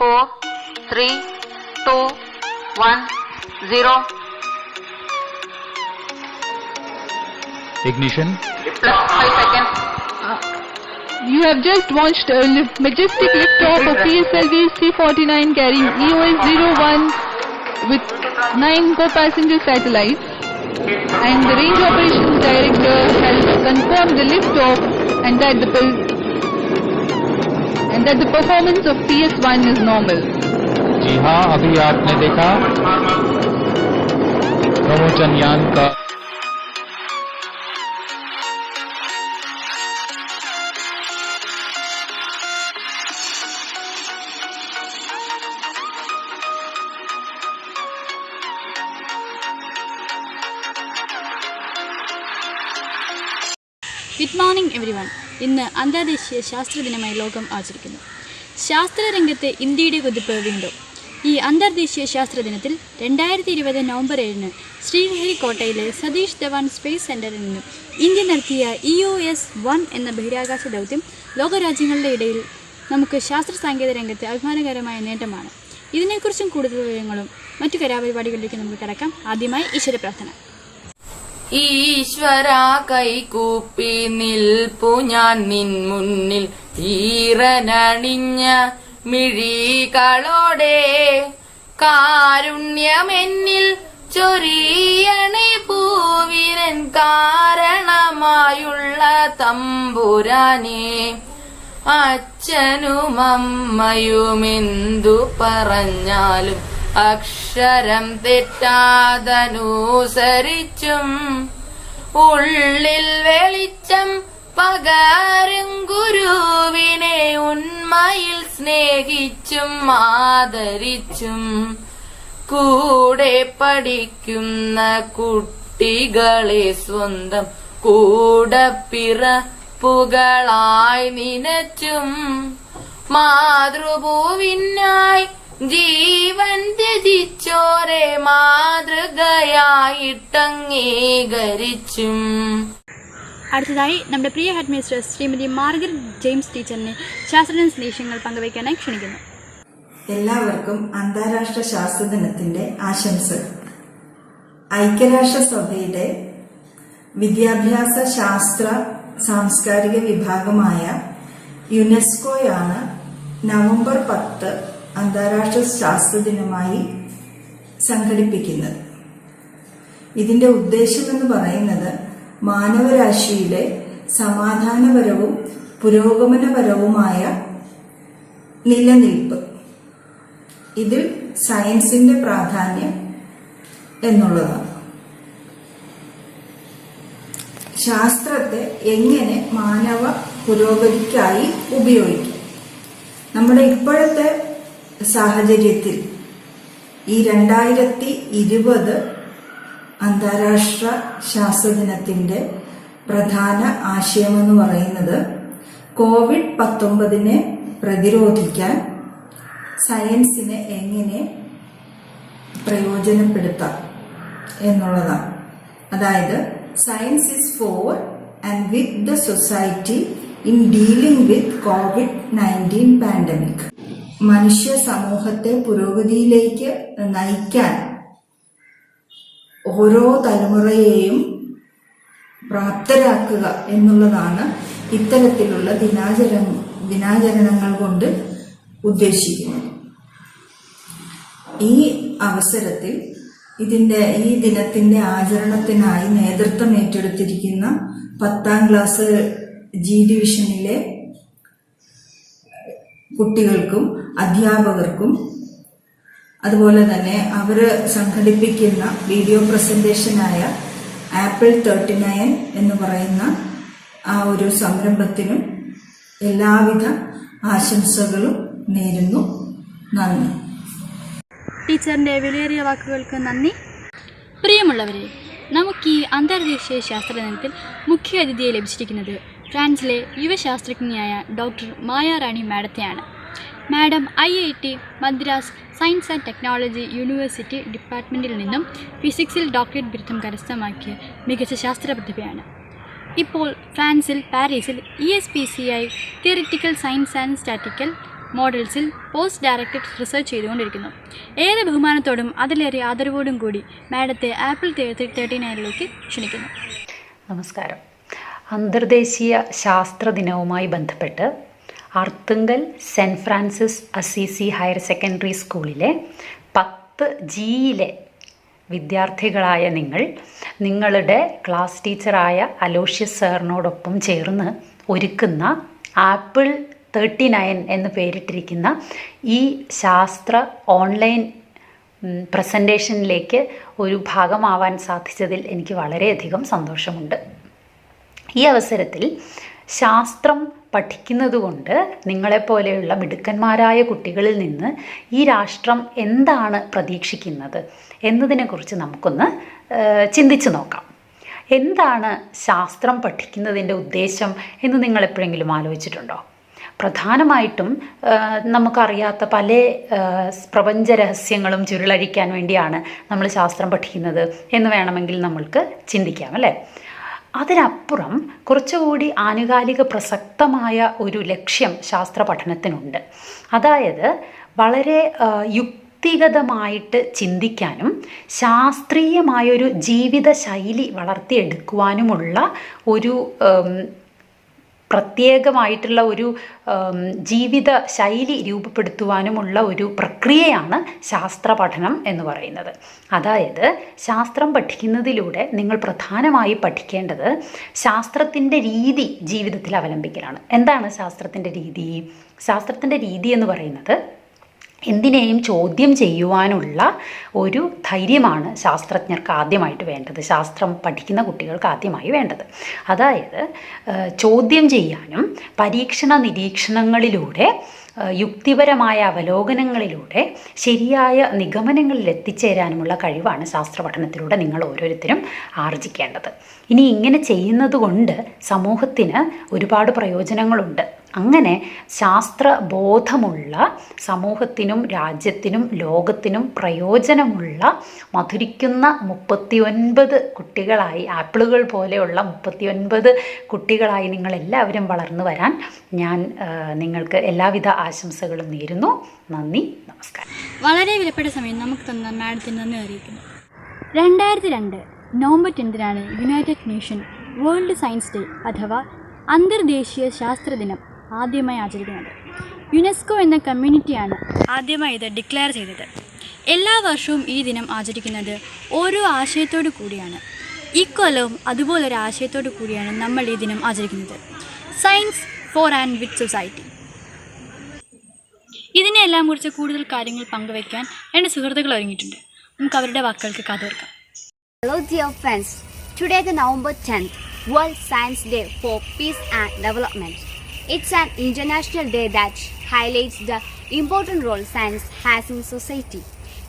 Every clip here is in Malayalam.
four, three, two, one, zero. Ignition. Plus five seconds. Uh, you have just launched a li- majestic liftoff of PSLV C-49 carrying EOS 01 with nine co-passenger satellites. And the range operations director has confirmed the liftoff and that the per- and that the performance of P S one is normal जी हाँ अभी आपने देखा। प्रमोचन यान का गुड मॉर्निंग एवरीवन ഇന്ന് അന്താരാഷ്ട്രീയ ശാസ്ത്ര ദിനമായി ലോകം ആചരിക്കുന്നു. ശാസ്ത്രരംഗത്ത് ഇന്ത്യയുടെ കുതിപ്പ് വീണ്ടും. ഈ അന്തർദേശീയ ശാസ്ത്ര ദിനത്തിൽ രണ്ടായിരത്തി ഇരുപത് നവംബർ ഏഴിന് ശ്രീഹരിക്കോട്ടയിലെ സതീഷ് ധവാൻ സ്പേസ് സെന്ററിൽ നിന്നും ഇന്ത്യ നടത്തിയ ഇ ഒ എസ് വൺ എന്ന ബഹിരാകാശ ദൗത്യം ലോകരാജ്യങ്ങളുടെ ഇടയിൽ നമുക്ക് ശാസ്ത്ര സാങ്കേതിക രംഗത്ത് അഭിമാനകരമായ നേട്ടമാണ്. ഇതിനെക്കുറിച്ചും കൂടുതൽ വിവരങ്ങളും മറ്റു കലാപരിപാടികളിലേക്ക് നമുക്ക് കിടക്കാം. ആദ്യമായി ഈശ്വര പ്രാർത്ഥന. ഈശ്വര കൈകൂപ്പി നിൽപ്പു ഞാൻ നിൻ മുന്നിൽ. ഈറനണിഞ്ഞ മിഴികളോടെ കാരുണ്യമെന്നിൽ ചൊരിയണേ പൂവിരൻ കാരണമായുള്ള തമ്പുരാനെ. അച്ഛനും അമ്മയുമെന്തു പറഞ്ഞാലും അക്ഷരം തെറ്റാതനുസരിച്ചും ഉള്ളിൽ വെളിച്ചം പകരും ഗുരുവിനെ ഉന്മയിൽ സ്നേഹിച്ചും ആദരിച്ചും കൂടെ പഠിക്കുന്ന കുട്ടികളെ സ്വന്തം കൂടപ്പിറപ്പുകളായി നിനച്ചും മാതൃഭൂവിനായി ജീവൻ ത്യജിച്ചോരെ മാതൃകയായിട്ടംഗീകരിച്ചും അടുത്തതായി നമ്മുടെ പ്രിയ head mister Shrimati Margaret James ടീച്ചറിനെ ശാസ്ത്രജ്ഞ സന്ദേശങ്ങൾ പങ്കുവയ്ക്കാനായി ക്ഷണിക്കുന്നു. എല്ലാവർക്കും അന്താരാഷ്ട്ര ശാസ്ത്ര ദിനത്തിന്റെ ആശംസകൾ ഐക്യരാഷ്ട്രസഭയുടെ വിദ്യാഭ്യാസ ശാസ്ത്ര സാംസ്കാരിക വിഭാഗമായ യുനെസ്കോയാണ് നവംബർ പത്ത് അന്താരാഷ്ട്ര ശാസ്ത്ര ദിനമായി സംഘടിപ്പിക്കുന്നത്. ഇതിന്റെ ഉദ്ദേശം എന്ന് പറയുന്നത് മാനവരാശിയുടെ സമാധാനപരവും പുരോഗമനപരവുമായ നിലനിൽപ്പ്. ഇതിൽ സയൻസിന്റെ പ്രാധാന്യം എന്നുള്ളതാണ്. ശാസ്ത്രത്തെ എങ്ങനെ മാനവ പുരോഗതിക്കായി ഉപയോഗിക്കും? നമ്മുടെ ഇപ്പോഴത്തെ സാഹചര്യത്തിൽ ഈ രണ്ടായിരത്തി ഇരുപത് അന്താരാഷ്ട്ര ശാസ്ത്ര ദിനത്തിന്റെ പ്രധാന ആശയമെന്ന് പറയുന്നത് കോവിഡ് പത്തൊമ്പതിനെ പ്രതിരോധിക്കാൻ സയൻസിനെ എങ്ങനെ പ്രയോജനപ്പെടുത്താം എന്നുള്ളതാണ്. അതായത് science is for and with the society in dealing with Covid nineteen pandemic. മനുഷ്യ സമൂഹത്തെ പുരോഗതിയിലേക്ക് നയിക്കാൻ ഓരോ തലമുറയെയും പ്രാപ്തരാക്കുക എന്നുള്ളതാണ് ഇത്തരത്തിലുള്ള ദിനാചര ദിനാചരണങ്ങൾ കൊണ്ട് ഉദ്ദേശിക്കുന്നത്. ഈ അവസരത്തിൽ ഇതിന്റെ ഈ ദിനത്തിന്റെ ആചരണത്തിനായി നേതൃത്വം ഏറ്റെടുത്തിരിക്കുന്ന പത്താം ക്ലാസ് ജി ഡിവിഷനിലെ കുട്ടികൾക്കും അധ്യാപകർക്കും. അതുപോലെ തന്നെ അവർ സംഘടിപ്പിക്കുന്ന വീഡിയോ പ്രസന്റേഷനായ ആപ്പിൾ തേർട്ടി നയൻ എന്ന് പറയുന്ന ആ ഒരു സംരംഭത്തിനും എല്ലാവിധ ആശംസകളും നേരുന്നു. നന്ദി. ടീച്ചറിന്റെ വിലയേറിയ വാക്കുകൾക്ക് നന്ദി. പ്രിയമുള്ളവരെ നമുക്ക് ഈ അന്തർദേശീയ ശാസ്ത്ര ദിനത്തിൽ മുഖ്യ അതിഥിയെ ലഭിച്ചിരിക്കുന്നത് ഫ്രാൻസിലെ യുവശാസ്ത്രജ്ഞയായ doctor Maya Rani മാഡത്തെയാണ്. Madam I I T Madras science and technology university ഡിപ്പാർട്ട്മെന്റിൽ നിന്നും ഫിസിക്സിൽ ഡോക്ടറേറ്റ് ബിരുദം കരസ്ഥമാക്കിയ മികച്ച ശാസ്ത്ര പ്രതിഭയാണ് ഇപ്പോൾ ഫ്രാൻസിൽ പാരീസിൽ E S P C I theoretical science and statistical മോഡൽസിൽ post directed research ചെയ്തുകൊണ്ടിരിക്കുന്നു. ഏറെ ബഹുമാനത്തോടും അതിലേറെ ആദരവോടും കൂടി മാഡത്തെ ആപ്പിൾ തേർട്ടി നയനിലേക്ക് ക്ഷണിക്കുന്നു. നമസ്കാരം. അന്തർദേശീയ ശാസ്ത്ര ദിനവുമായി ബന്ധപ്പെട്ട് Arthunkal saint Francis Assisi higher secondary സ്കൂളിലെ പത്ത് ജിയിലെ വിദ്യാർത്ഥികളായ നിങ്ങൾ നിങ്ങളുടെ ക്ലാസ് ടീച്ചറായ അലോഷ്യസ് സാറിനോടൊപ്പം ചേർന്ന് ഒരുക്കുന്ന ആപ്പിൾ തേർട്ടി നയൻ എന്ന് പേരിട്ടിരിക്കുന്ന ഈ ശാസ്ത്ര ഓൺലൈൻ പ്രസന്റേഷനിലേക്ക് ഒരു ഭാഗമാവാൻ സാധിച്ചതിൽ എനിക്ക് വളരെയധികം സന്തോഷമുണ്ട്. ഈ അവസരത്തിൽ ശാസ്ത്രം പഠിക്കുന്നത് കൊണ്ട് നിങ്ങളെപ്പോലെയുള്ള മിടുക്കന്മാരായ കുട്ടികളിൽ നിന്ന് ഈ രാഷ്ട്രം എന്താണ് പ്രതീക്ഷിക്കുന്നത് എന്നതിനെക്കുറിച്ച് നമുക്കൊന്ന് ചിന്തിച്ചു നോക്കാം. എന്താണ് ശാസ്ത്രം പഠിക്കുന്നതിന്റെ ഉദ്ദേശം എന്ന് നിങ്ങൾ എപ്പോഴെങ്കിലും ആലോചിച്ചിട്ടുണ്ടോ? പ്രധാനമായിട്ടും നമുക്കറിയാത്ത പല പ്രപഞ്ച രഹസ്യങ്ങളും ചുരുളഴിക്കാൻ വേണ്ടിയാണ് നമ്മൾ ശാസ്ത്രം പഠിക്കുന്നത് എന്ന് വേണമെങ്കിൽ നമ്മൾക്ക് ചിന്തിക്കാം അല്ലേ? അതിനപ്പുറം കുറച്ചുകൂടി ആനുകാലിക പ്രസക്തമായ ഒരു ലക്ഷ്യം ശാസ്ത്ര പഠനത്തിനുണ്ട്. അതായത് വളരെ യുക്തിഗതമായിട്ട് ചിന്തിക്കാനും ശാസ്ത്രീയമായൊരു ജീവിത ശൈലി വളർത്തിയെടുക്കുവാനുമുള്ള ഒരു പ്രത്യേകമായിട്ടുള്ള ഒരു ജീവിത ശൈലി രൂപപ്പെടുത്തുവാനുമുള്ള ഒരു പ്രക്രിയയാണ് ശാസ്ത്ര പഠനം എന്ന് പറയുന്നത്. അതായത് ശാസ്ത്രം പഠിക്കുന്നതിലൂടെ നിങ്ങൾ പ്രധാനമായി പഠിക്കേണ്ടത് ശാസ്ത്രത്തിന്റെ രീതി ജീവിതത്തിൽ അവലംബിക്കലാണ്. എന്താണ് ശാസ്ത്രത്തിന്റെ രീതി? ശാസ്ത്രത്തിന്റെ രീതി എന്ന് പറയുന്നത് എന്തിനേയും ചോദ്യം ചെയ്യുവാനുള്ള ഒരു ധൈര്യമാണ് ശാസ്ത്രജ്ഞർക്ക് ആദ്യമായിട്ട് വേണ്ടത്. ശാസ്ത്രം പഠിക്കുന്ന കുട്ടികൾക്ക് ആദ്യമായി വേണ്ടത്. അതായത് ചോദ്യം ചെയ്യാനും പരീക്ഷണ നിരീക്ഷണങ്ങളിലൂടെ യുക്തിപരമായ അവലോകനങ്ങളിലൂടെ ശരിയായ നിഗമനങ്ങളിൽ എത്തിച്ചേരാനുമുള്ള കഴിവാണ് ശാസ്ത്ര പഠനത്തിലൂടെ നിങ്ങൾ ഓരോരുത്തരും ആർജിക്കേണ്ടത്. ഇനി ഇങ്ങനെ ചെയ്യുന്നത് കൊണ്ട് സമൂഹത്തിന് ഒരുപാട് പ്രയോജനങ്ങളുണ്ട്. അങ്ങനെ ശാസ്ത്രബോധമുള്ള സമൂഹത്തിനും രാജ്യത്തിനും ലോകത്തിനും പ്രയോജനമുള്ള മധുരിക്കുന്ന മുപ്പത്തിയൊൻപത് കുട്ടികളായി ആപ്പിളുകൾ പോലെയുള്ള മുപ്പത്തിയൊൻപത് കുട്ടികളായി നിങ്ങളെല്ലാവരും വളർന്നു വരാൻ ഞാൻ നിങ്ങൾക്ക് എല്ലാവിധ ആശംസകളും നേരുന്നു. നന്ദി നമസ്കാരം. വളരെ വിലപ്പെട്ട സമയം നമുക്ക് തന്ന മാഡത്തിന് നന്ദി അറിയിക്കുന്നു. രണ്ടായിരത്തി രണ്ട് November ടെൻത്തിനാണ് united nation world science day അഥവാ അന്തർദേശീയ ശാസ്ത്ര ദിനം. ആദ്യമായി ആചരിക്കുന്നത്. യുനെസ്കോ എന്ന കമ്മ്യൂണിറ്റിയാണ് ആദ്യമായി ഇത് ഡിക്ലെയർ ചെയ്തത്. എല്ലാ വർഷവും ഈ ദിനം ആചരിക്കുന്നത് ഓരോ ആശയത്തോടു കൂടിയാണ്. ഇക്കൊല്ലവും അതുപോലൊരു ആശയത്തോടു കൂടിയാണ് നമ്മൾ ഈ ദിനം ആചരിക്കുന്നത്. Science for and with society ഇതിനെല്ലാം കുറിച്ച് കൂടുതൽ കാര്യങ്ങൾ പങ്കുവയ്ക്കാൻ രണ്ട് സുഹൃത്തുക്കൾ ഒരുങ്ങിയിട്ടുണ്ട്. നമുക്ക് അവരുടെ വാക്കുകൾക്ക് കാതോർക്കാം Hello, dear friends. Today, the November 10th, World Science Day for Peace and Development. It's an international day that highlights the important role science has in society.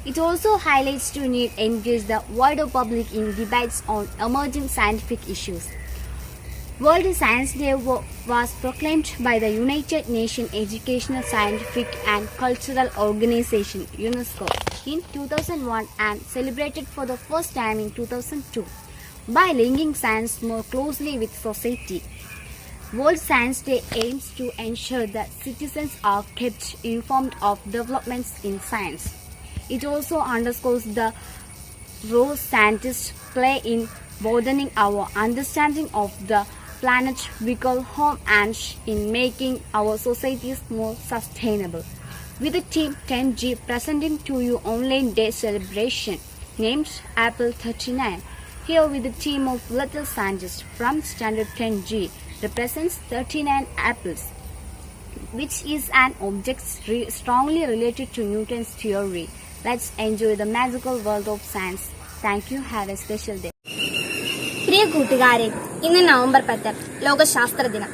It also highlights to need to engage the wider public in debates on emerging scientific issues. World Science Day was proclaimed by the United Nations Educational, Scientific and Cultural Organization UNESCO in 2001 and celebrated for the first time in 2002 by linking science more closely with society. World Science Day aims to ensure that citizens are kept informed of developments in science. It also underscores the role scientists play in broadening our understanding of the planet we call home and in making our societies more sustainable. With the team 10G presenting to you online day celebration named Apple 39. Here with the team of little scientists from standard 10G represents 39 apples which is an object re- strongly related to Newton's theory. Let's enjoy the magical world of science. Thank you. Have a special day. പ്രിയ കൂട്ടുകാരെ ഇന്ന് നവംബർ പത്ത് ലോക ശാസ്ത്ര ദിനം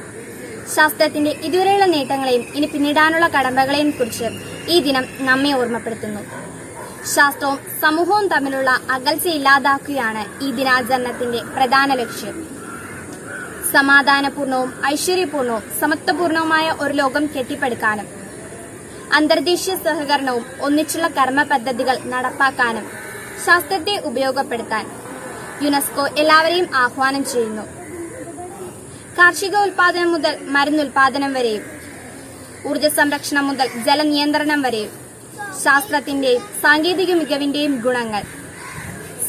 ശാസ്ത്രത്തിന്റെ ഇതുവരെയുള്ള നേട്ടങ്ങളെയും ഇനി പിന്നിടാനുള്ള കടമ്പകളെയും കുറിച്ച് ഈ ദിനം നമ്മെ ഓർമ്മപ്പെടുത്തുന്നു ശാസ്ത്രവും സമൂഹവും തമ്മിലുള്ള അകൽച്ച ഇല്ലാതാക്കുകയാണ് ഈ ദിനാചരണത്തിന്റെ പ്രധാന ലക്ഷ്യം സമാധാനപൂർണവും ഐശ്വര്യപൂർണവും സമത്വപൂർണവുമായ ഒരു ലോകം കെട്ടിപ്പടുക്കാനും അന്തർദേശീയ സഹകരണവും ഒന്നിച്ചുള്ള കർമ്മ പദ്ധതികൾ നടപ്പാക്കാനും ശാസ്ത്രത്തെ ഉപയോഗപ്പെടുത്താൻ യുനെസ്കോ എല്ലാവരെയും ആഹ്വാനം ചെയ്യുന്നു. കാർഷിക ഉൽപാദനം മുതൽ മരുന്നുൽപാദനം വരെയും ഊർജ സംരക്ഷണം മുതൽ ജലനിയന്ത്രണം വരെയും ശാസ്ത്രത്തിന്റെയും സാങ്കേതിക മികവിന്റെയും ഗുണങ്ങൾ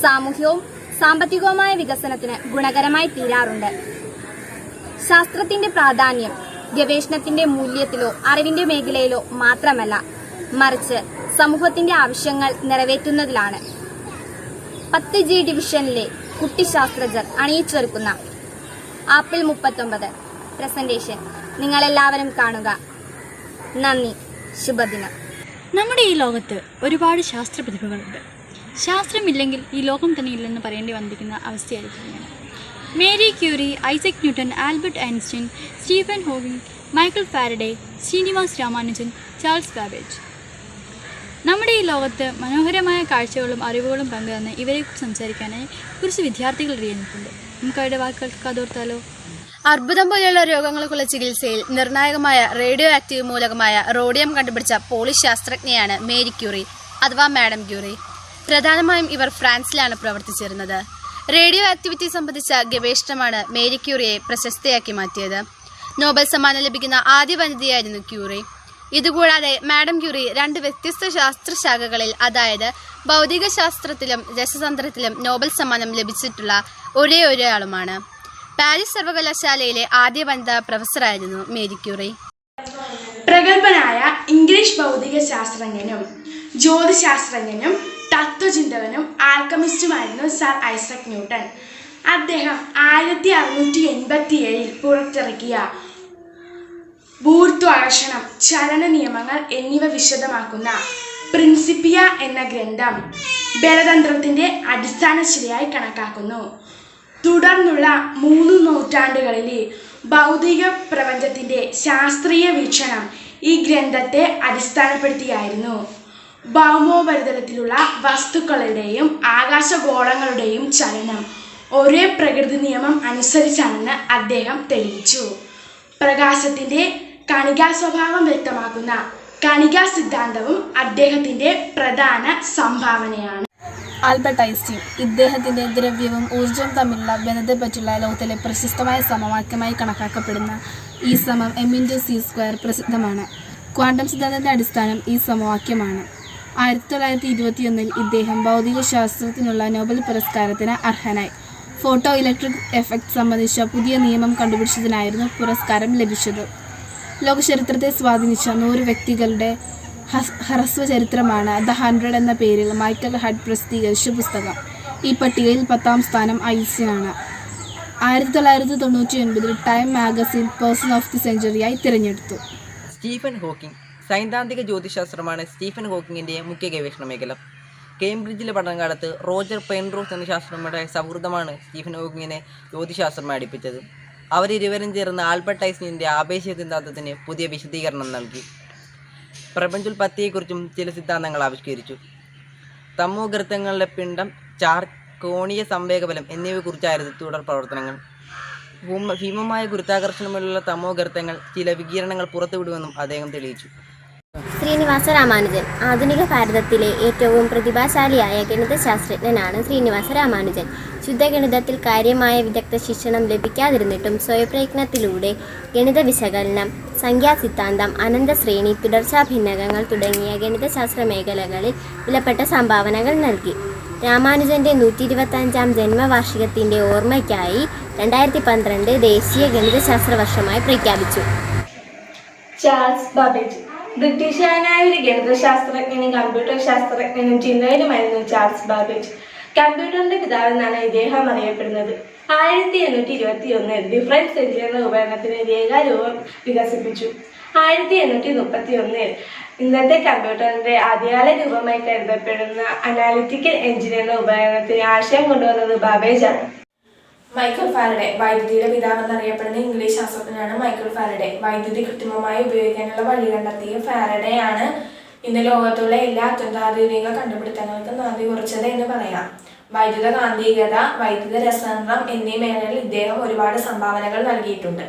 സാമൂഹ്യവും സാമ്പത്തികവുമായ വികസനത്തിന് ഗുണകരമായി തീരാറുണ്ട്. ശാസ്ത്രത്തിന്റെ പ്രാധാന്യം ഗവേഷണത്തിന്റെ മൂല്യത്തിലോ അറിവിന്റെ മേഖലയിലോ മാത്രമല്ല മറിച്ച് സമൂഹത്തിന്റെ ആവശ്യങ്ങൾ നിറവേറ്റുന്നതിലാണ്. പത്ത് ജി ഡിവിഷനിലെ കുട്ടിശാസ്ത്രജ്ഞർ അണിയിച്ചൊരുക്കുന്ന ആപ്പിൾ മുപ്പത്തൊമ്പത് പ്രസന്റേഷൻ നിങ്ങളെല്ലാവരും കാണുക. നന്ദി ശുഭദിനം. നമ്മുടെ ഈ ലോകത്ത് ഒരുപാട് ശാസ്ത്ര പ്രതിഭകളുണ്ട് ശാസ്ത്രമില്ലെങ്കിൽ ഈ ലോകം തന്നെ ഇല്ലെന്ന് പറയേണ്ടി വന്നിരിക്കുന്ന അവസ്ഥയായിരിക്കുകയാണ് Marie Curie Isaac Newton Albert Einstein Stephen Hawking Michael Faraday Srinivas Ramanujan Charles Babbage. നമ്മുടെ ഈ ലോകത്ത് മനോഹരമായ കാഴ്ചകളും അറിവുകളും പങ്കുതന്ന് ഇവരെക്കുറിച്ച് സംസാരിക്കാനായി കുറച്ച് വിദ്യാർത്ഥികൾ ഇറങ്ങിയിട്ടുണ്ട് നമുക്ക് അവരുടെ വാക്കുകൾ കതോർത്താലോ അർബുദം പോലെയുള്ള രോഗങ്ങൾക്കുള്ള ചികിത്സയിൽ നിർണായകമായ റേഡിയോ ആക്റ്റീവ് മൂലകമായ റോഡിയം കണ്ടുപിടിച്ച പോളിഷ് ശാസ്ത്രജ്ഞയാണ് മേരി ക്യൂറി അഥവാ മാഡം ക്യൂറി. പ്രധാനമായും ഇവർ ഫ്രാൻസിലാണ് പ്രവർത്തിച്ചിരുന്നത്. റേഡിയോ ആക്ടിവിറ്റി സംബന്ധിച്ച ഗവേഷണമാണ് മേരി ക്യൂറിയെ പ്രശസ്തയാക്കി മാറ്റിയത്. നോബൽ സമ്മാനം ലഭിക്കുന്ന ആദ്യ വനിതയായിരുന്നു ക്യൂറി. ഇതുകൂടാതെ മാഡം ക്യൂറി രണ്ട് വ്യത്യസ്ത ശാസ്ത്രശാഖകളിൽ അതായത് ഭൗതിക ശാസ്ത്രത്തിലും രസതന്ത്രത്തിലും നോബൽ സമ്മാനം ലഭിച്ചിട്ടുള്ള ഒരേ ഒരാളുമാണ്. പാരീസ് സർവകലാശാലയിലെ ആദ്യ വനിതാ പ്രൊഫസറായിരുന്നു മേരി ക്യൂറി. പ്രഗത്ഭനായ ഇംഗ്ലീഷ് ഭൗതിക ശാസ്ത്രജ്ഞനും ജ്യോതിശാസ്ത്രജ്ഞനും തത്വചിന്തകനും ആൽക്കമിസ്റ്റുമായിരുന്നു സർ ഐസക് ന്യൂട്ടൺ. അദ്ദേഹം ആയിരത്തി അറുന്നൂറ്റി എൺപത്തി ഏഴിൽ പുറത്തിറക്കിയ ഭൂർത്വാകർഷണം ചലന നിയമങ്ങൾ എന്നിവ വിശദമാക്കുന്ന പ്രിൻസിപ്പിയ എന്ന ഗ്രന്ഥം ബലതന്ത്രത്തിന്റെ അടിസ്ഥാന ശിലയായി കണക്കാക്കുന്നു. തുടർന്നുള്ള മൂന്ന് നൂറ്റാണ്ടുകളിലെ ഭൗതിക പ്രപഞ്ചത്തിന്റെ ശാസ്ത്രീയ വീക്ഷണം ഈ ഗ്രന്ഥത്തെ അടിസ്ഥാനപ്പെടുത്തിയായിരുന്നു. ഭൗമോപരിതലത്തിലുള്ള വസ്തുക്കളുടെയും ആകാശഗോളങ്ങളുടെയും ചലനം. ഒരേ പ്രകൃതി നിയമം അനുസരിച്ചാണെന്ന് അദ്ദേഹം തെളിയിച്ചു. പ്രകാശത്തിന്റെ കണികാ സ്വഭാവം വ്യക്തമാക്കുന്ന കണികാ സിദ്ധാന്തവും അദ്ദേഹത്തിന്റെ പ്രധാന സംഭാവനയാണ്. ആൽബർട്ട് ഐൻസ്റ്റീൻ ഇദ്ദേഹത്തിന്റെ ദ്രവ്യവും ഊർജവും തമ്മിലുള്ള ബന്ധത്തെപ്പറ്റിയുള്ള ലോകത്തിലെ പ്രശസ്തമായ സമവാക്യമായി കണക്കാക്കപ്പെടുന്ന ഈ സമം എം ഇന്റു സി സ്ക്വയർ പ്രസിദ്ധമാണ്. ക്വാണ്ടം സിദ്ധാന്തത്തിന്റെ അടിസ്ഥാനം ഈ സമവാക്യമാണ്. ആയിരത്തി തൊള്ളായിരത്തി ഇരുപത്തിയൊന്നിൽ ഇദ്ദേഹം ഭൗതിക ശാസ്ത്രത്തിനുള്ള നോബൽ പുരസ്കാരത്തിന് അർഹനായി. ഫോട്ടോ ഇലക്ട്രിക് എഫക്റ്റ് സംബന്ധിച്ച പുതിയ നിയമം കണ്ടുപിടിച്ചതിനായിരുന്നു പുരസ്കാരം ലഭിച്ചത്. ലോകചരിത്രത്തെ സ്വാധീനിച്ച നൂറ് വ്യക്തികളുടെ ഹ്രസ്വ ചരിത്രമാണ് ദ ഹൺഡ്രഡ് എന്ന പേരിൽ മൈക്കൽ ഹഡ് പ്രസിദ്ധീകരിച്ച പുസ്തകം. ഈ പട്ടികയിൽ പത്താം സ്ഥാനം ഐസിനാണ്. ആയിരത്തി തൊള്ളായിരത്തി തൊണ്ണൂറ്റി ഒൻപതിൽ Time magazine person of the സെഞ്ചുറിയായി തിരഞ്ഞെടുത്തു. സ്റ്റീഫൻ ഹോക്കിംഗ് സൈദ്ധാന്തിക ജ്യോതിശാസ്ത്രമാണ് സ്റ്റീഫൻ ഹോക്കിങ്ങിന്റെ മുഖ്യ ഗവേഷണ മേഖല. കേംബ്രിഡ്ജിലെ പഠനകാലത്ത് റോജർ പെൻറോസ് എന്ന ശാസ്ത്രജ്ഞരുടെ സൗഹൃദമാണ് സ്റ്റീഫൻ ഹോക്കിങ്ങിനെ ജ്യോതിശാസ്ത്രമായി അടുപ്പിച്ചത്. അവരിരുവരും ചേർന്ന് ആൽബർട്ട് ഐൻസ്റ്റീന്റെ ആപേക്ഷിക സിദ്ധാന്തത്തിന് പുതിയ വിശദീകരണം നൽകി. പ്രപഞ്ചോൽപത്തിയെക്കുറിച്ചും ചില സിദ്ധാന്തങ്ങൾ ആവിഷ്കരിച്ചു. തമോഗർത്തങ്ങളുടെ പിണ്ഡം ചാർജ് കോണീയ സംവേഗബലം എന്നിവയെക്കുറിച്ചായിരുന്നു തുടർ പ്രവർത്തനങ്ങൾ. ഭൂമ ഭീമമായ ഗുരുത്വാകർഷണമുള്ള തമോഗർത്തങ്ങൾ ചില വികിരണങ്ങൾ പുറത്തുവിടുമെന്നും അദ്ദേഹം തെളിയിച്ചു. ശ്രീനിവാസ രാമാനുജൻ ആധുനിക ഭാരതത്തിലെ ഏറ്റവും പ്രതിഭാശാലിയായ ഗണിതശാസ്ത്രജ്ഞനാണ് ശ്രീനിവാസ രാമാനുജൻ. ശുദ്ധഗണിതത്തിൽ കാര്യമായ വിദഗ്ധ ശിക്ഷണം ലഭിക്കാതിരുന്നിട്ടും സ്വയപ്രയത്നത്തിലൂടെ ഗണിത വിശകലനം സംഖ്യാസിദ്ധാന്തം അനന്തശ്രേണി തുടർച്ചാ ഭിന്നകങ്ങൾ തുടങ്ങിയ ഗണിതശാസ്ത്ര മേഖലകളിൽ വിലപ്പെട്ട സംഭാവനകൾ നൽകി. രാമാനുജന്റെ നൂറ്റി ഇരുപത്തഞ്ചാം ജന്മവാർഷികത്തിന്റെ ഓർമ്മയ്ക്കായി രണ്ടായിരത്തി പന്ത്രണ്ട് ദേശീയ ഗണിതശാസ്ത്ര വർഷമായി പ്രഖ്യാപിച്ചു. Charles Babbage. ബ്രിട്ടീഷുകാരനായ ഒരു ഗണിതശാസ്ത്രജ്ഞനും കമ്പ്യൂട്ടർ ശാസ്ത്രജ്ഞനും ചിന്തകനുമായിരുന്നു ചാൾസ് ബാബേജ്. കമ്പ്യൂട്ടറിന്റെ പിതാവെന്നാണ് ഇദ്ദേഹം അറിയപ്പെടുന്നത്. ആയിരത്തി എണ്ണൂറ്റി ഇരുപത്തി ഒന്നിൽ ഡിഫറൻസ് എഞ്ചിൻ എന്ന ഉപകരണത്തിന് രേഖാരൂപം വികസിപ്പിച്ചു. ആയിരത്തി എണ്ണൂറ്റി മുപ്പത്തി ഒന്നിൽ ഇന്നത്തെ കമ്പ്യൂട്ടറിന്റെ ആദ്യകാല രൂപമായി കരുതപ്പെടുന്ന അനാലിറ്റിക്കൽ എഞ്ചിൻ എന്ന ഉപകരണത്തിന് ആശയം കൊണ്ടുവന്നത് ബാബേജ് മൈക്കിൾ ഫാരഡെ വൈദ്യുതിയുടെ പിതാവ് എന്നറിയപ്പെടുന്ന ഇംഗ്ലീഷ് ശാസ്ത്രജ്ഞനാണ് മൈക്കിൾ ഫാരഡെ. വൈദ്യുതി കൃത്രിമമായി ഉപയോഗിക്കാനുള്ള വഴി കണ്ടെത്തിയ ഫാരഡെ ആണ് ഇന്ന് ലോകത്തുള്ള എല്ലാ അത്യന്താധുനിക കണ്ടുപിടുത്തങ്ങൾക്കും നാന്ദി കുറിച്ചത് എന്ന് പറയാം. വൈദ്യുത കാന്തികത വൈദ്യുത രസതന്ത്രം എന്നീ മേഖലകളിൽ ഇദ്ദേഹം ഒരുപാട് സംഭാവനകൾ നൽകിയിട്ടുണ്ട്.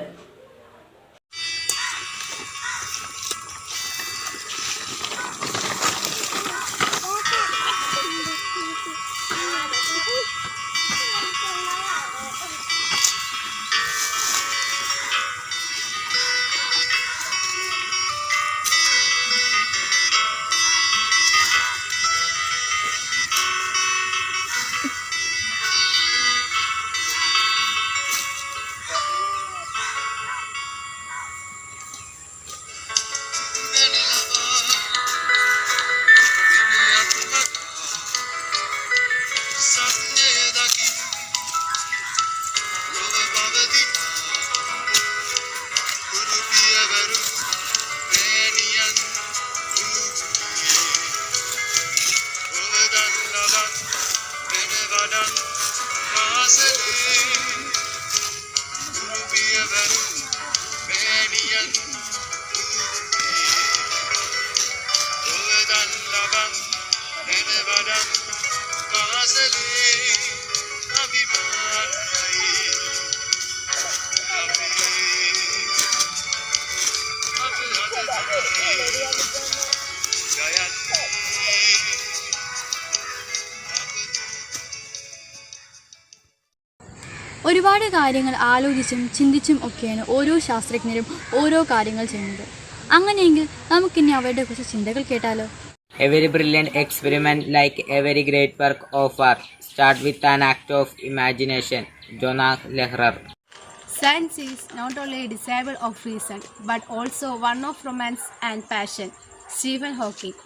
കാര്യങ്ങൾ ആലോചിച്ചും ചിന്തിച്ചും ഒക്കെയാണ് ഓരോ ശാസ്ത്രജ്ഞരും ഓരോ കാര്യങ്ങൾ ചെയ്യുന്നത് അങ്ങനെയെങ്കിൽ നമുക്കിനി അവരുടെ കുറച്ച് ചിന്തകൾ കേട്ടാലോ every experiment like a very great work of art. Start with an act of imagination. Jonas Lehrer. Science is not only a disciple of reason, but also one of romance and passion. Stephen Hawking.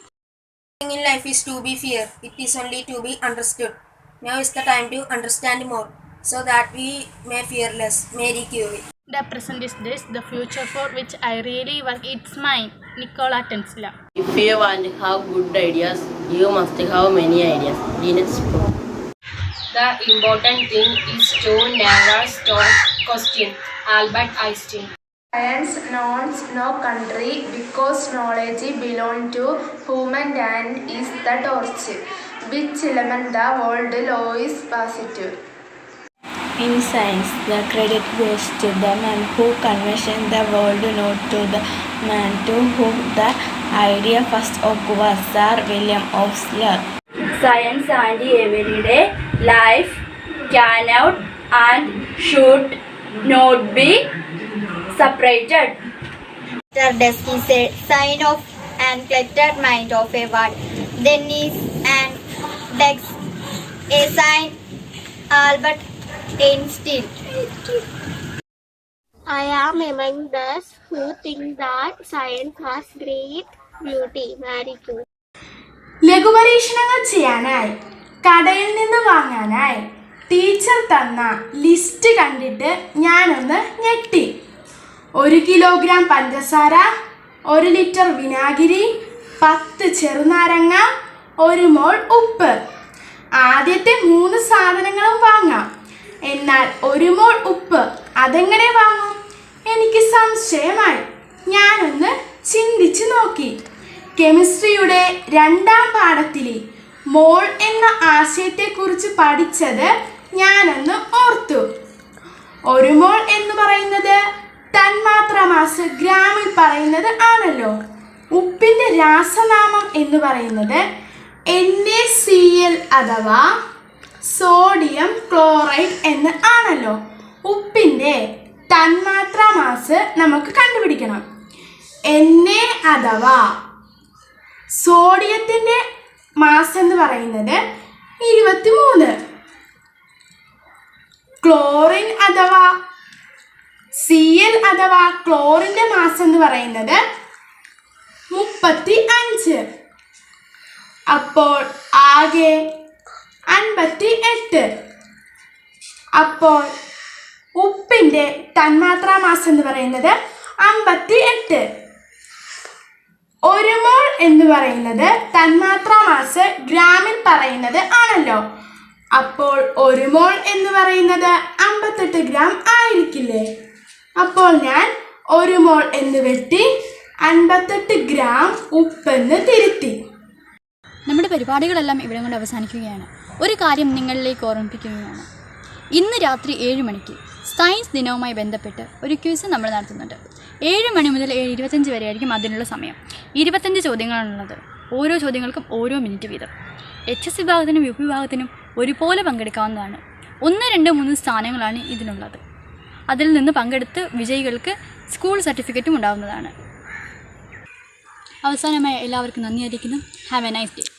in life is to be feared, It is only to be understood. Now is the time to understand more, so that we may fear less. Mary Curie. The present is this, the future for which I really work, it's mine. Nikola Tesla. If you want to have good ideas, you must have many ideas. Linus The important thing is to never stop question. Albert Einstein. Science knows no country because knowledge belongs to human and is the torch which element the world law is positive. In science, the credit goes to the man who conventioned the world, not to the man to whom the idea first occurred, Sir William Osler. Science and everyday life cannot and should not be separated. Desk is a sign of an cluttered mind of a word. Then is an desk a sign Albert Einstein. I am among those who think that science has great beauty. Marie Curie. ലഘുപരീക്ഷണങ്ങൾ ചെയ്യാനായി കടയിൽ നിന്ന് വാങ്ങാനായി ടീച്ചർ തന്ന ലിസ്റ്റ് കണ്ടിട്ട് ഞാനൊന്ന് ഞെട്ടി ഒരു കിലോഗ്രാം പഞ്ചസാര ഒരു ലിറ്റർ വിനാഗിരി പത്ത് ചെറുനാരങ്ങ ഒരു മോൾ ഉപ്പ് ആദ്യത്തെ മൂന്ന് സാധനങ്ങളും വാങ്ങാം എന്നാൽ ഒരു മോൾ ഉപ്പ് അതെങ്ങനെ വാങ്ങും? എനിക്ക് സംശയമായി. ഞാനൊന്ന് ചിന്തിച്ചു നോക്കി. കെമിസ്ട്രിയുടെ രണ്ടാം പാഠത്തിലെ മോൾ എന്ന ആശയത്തെക്കുറിച്ച് പഠിച്ചത് ഞാനൊന്ന് ഓർത്തു. ഒരു മോൾ എന്ന് പറയുന്നത് തന്മാത്ര മാസ് ഗ്രാമിൽ പറയുന്നത് ആണല്ലോ. ഉപ്പിന്റെ രാസനാമം എന്ന് പറയുന്നത് എൻ എ സി എൽ അഥവാ സോഡിയം ക്ലോറൈഡ് എന്ന് ആണല്ലോ. ഉപ്പിന്റെ തന്മാത്ര മാസ് നമുക്ക് കണ്ടുപിടിക്കണം. എന്നെ അഥവാ സോഡിയത്തിന്റെ മാസ് എന്ന് പറയുന്നത് ഇരുപത്തി മൂന്ന് ക്ലോറിൻ അഥവാ സി എൽ അഥവാ ക്ലോറിന്റെ മാസ് എന്ന് പറയുന്നത് മുപ്പത്തി അഞ്ച് അപ്പോൾ ആകെ അൻപത്തി എട്ട് അപ്പോൾ ഉപ്പിന്റെ തന്മാത്രാ മാസം എന്ന് പറയുന്നത് അമ്പത്തി എട്ട് ഒരു മോൾ എന്ന് പറയുന്നത് തന്മാത്രാ മാസ് ഗ്രാമിൽ പറയുന്നത് ആണല്ലോ. അപ്പോൾ ഒരു മോൾ എന്ന് പറയുന്നത് അമ്പത്തെട്ട് ഗ്രാം ആയിരിക്കില്ലേ? അപ്പോൾ ഞാൻ ഒരു മോൾ എന്ന് വെട്ടി അൻപത്തെട്ട് ഗ്രാം ഉപ്പെന്ന് തിരുത്തി. നമ്മുടെ പരിപാടികളെല്ലാം ഇവിടെ കൊണ്ട് അവസാനിക്കുകയാണ്. ഒരു കാര്യം നിങ്ങളിലേക്ക് ഓർമ്മിപ്പിക്കുകയാണ്. ഇന്ന് രാത്രി ഏഴ് മണിക്ക് സയൻസ് ദിനവുമായി ബന്ധപ്പെട്ട് ഒരു ക്വിസ് നമ്മൾ നടത്തുന്നുണ്ട്. ഏഴ് മണി മുതൽ ഏഴ് ഇരുപത്തഞ്ച് വരെ ആയിരിക്കും അതിനുള്ള സമയം. ഇരുപത്തഞ്ച് ചോദ്യങ്ങളാണുള്ളത്. ഓരോ ചോദ്യങ്ങൾക്കും ഓരോ മിനിറ്റ് വീതം. എച്ച് എസ് വിഭാഗത്തിനും യു വിഭാഗത്തിനും ഒരുപോലെ പങ്കെടുക്കാവുന്നതാണ്. ഒന്ന് രണ്ട് മൂന്ന് സ്ഥാനങ്ങളാണ് ഇതിനുള്ളത്. അതിൽ നിന്ന് പങ്കെടുത്ത് വിജയികൾക്ക് സ്കൂൾ സർട്ടിഫിക്കറ്റും ഉണ്ടാകുന്നതാണ് അവസാനമായി എല്ലാവർക്കും നന്ദി അറിയിക്കുന്നു. Have A nice day